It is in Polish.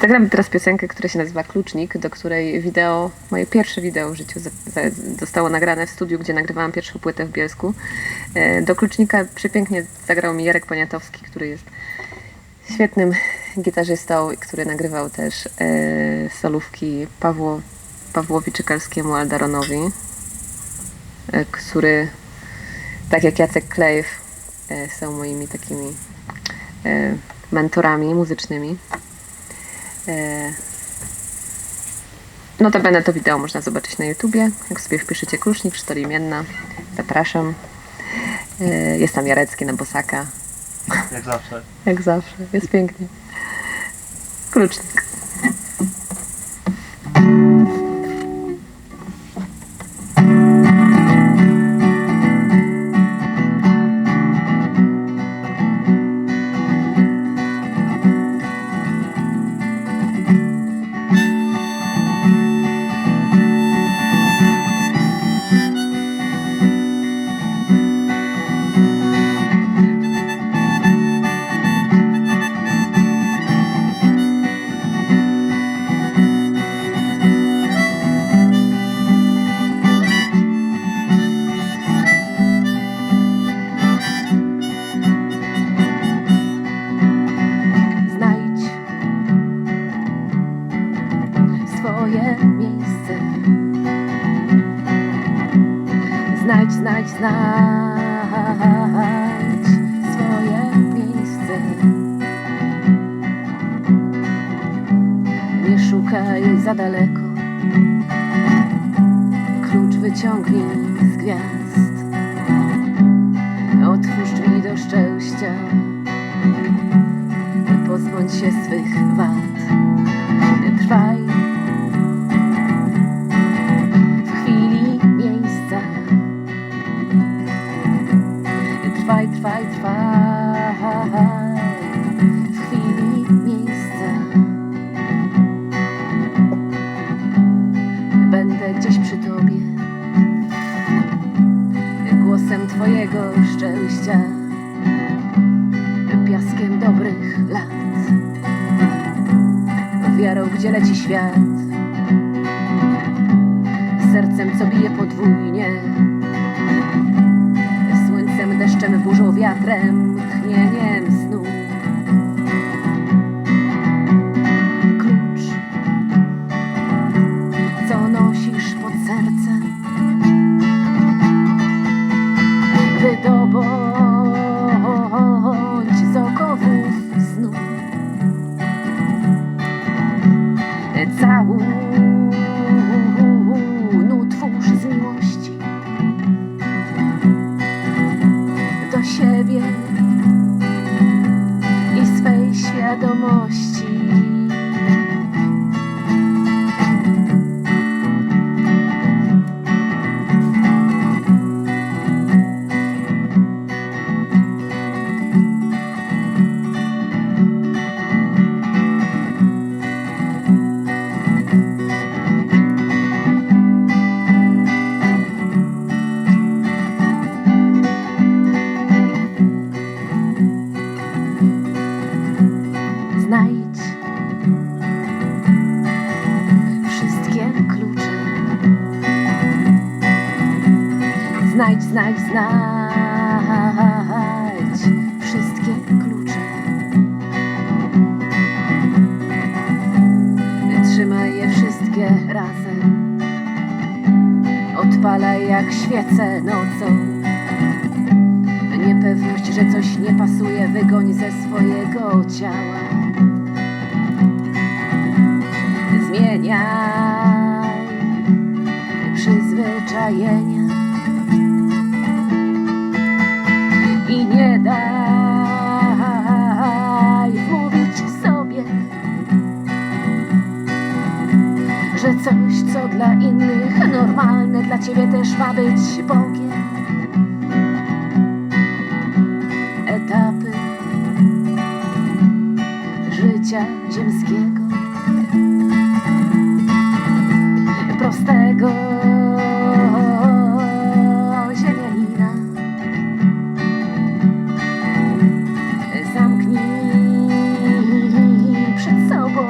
Zagramy teraz piosenkę, która się nazywa Klucznik, do której wideo, moje pierwsze wideo w życiu zostało nagrane w studiu, gdzie nagrywałam pierwszą płytę w Bielsku. E, Do Klucznika przepięknie zagrał mi Jarek Poniatowski, który jest świetnym gitarzystą który nagrywał też e, solówki Pawło, Pawłowi Czykalskiemu Aldaronowi, e, który tak jak Jacek Klejw e, są moimi takimi mentorami muzycznymi. E, Notabene to wideo można zobaczyć na YouTubie. Jak sobie wpiszecie Klucznik, Sztor imienna, zapraszam. E, Jest tam Jarecki na bosaka, Jak zawsze. jak zawsze. Jest pięknie. Klucznik. Znajdź, znajdź swoje miejsce. Nie szukaj za daleko. Klucz wyciągnij z gwiazd. Otwórz drzwi do szczęścia pozbądź się swych wad. Trwaj twojego szczęścia. Piaskiem dobrych lat. Wiarą, gdzie leci świat, sercem, co bije podwójnie, słońcem, deszczem, burzą, wiatrem, tchnieniem Oh. Znajdź wszystkie klucze. Znajdź, znajdź, znajdź wszystkie klucze. Trzymaj je wszystkie razem. Odpalaj jak świecę nocą. Niepewność, że coś nie pasuje, wygoń ze swojego ciała. Zmieniaj przyzwyczajenia i nie daj mówić sobie, że coś, co dla innych normalne, dla ciebie też ma być Bogiem. Etapy życia ziemskiego. Prostego ziemianina. Zamknij przed sobą